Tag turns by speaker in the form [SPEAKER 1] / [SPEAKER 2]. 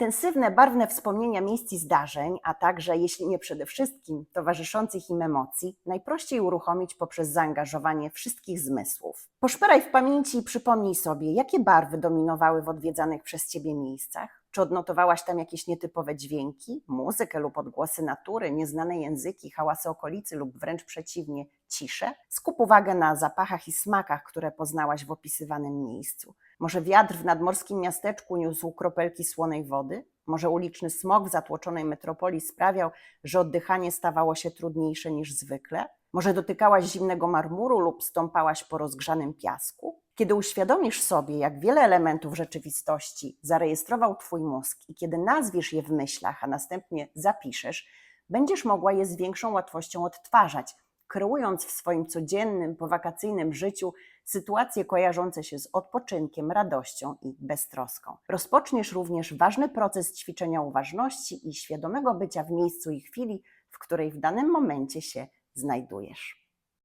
[SPEAKER 1] Intensywne, barwne wspomnienia miejsc i zdarzeń, a także, jeśli nie przede wszystkim, towarzyszących im emocji, najprościej uruchomić poprzez zaangażowanie wszystkich zmysłów. Poszperaj w pamięci i przypomnij sobie, jakie barwy dominowały w odwiedzanych przez Ciebie miejscach. Czy odnotowałaś tam jakieś nietypowe dźwięki, muzykę lub odgłosy natury, nieznane języki, hałasy okolicy lub wręcz przeciwnie, ciszę? Skup uwagę na zapachach i smakach, które poznałaś w opisywanym miejscu. Może wiatr w nadmorskim miasteczku niósł kropelki słonej wody? Może uliczny smog w zatłoczonej metropolii sprawiał, że oddychanie stawało się trudniejsze niż zwykle? Może dotykałaś zimnego marmuru lub stąpałaś po rozgrzanym piasku? Kiedy uświadomisz sobie, jak wiele elementów rzeczywistości zarejestrował Twój mózg i kiedy nazwiesz je w myślach, a następnie zapiszesz, będziesz mogła je z większą łatwością odtwarzać, kreując w swoim codziennym, powakacyjnym życiu sytuacje kojarzące się z odpoczynkiem, radością i beztroską. Rozpoczniesz również ważny proces ćwiczenia uważności i świadomego bycia w miejscu i chwili, w której w danym momencie się znajdujesz.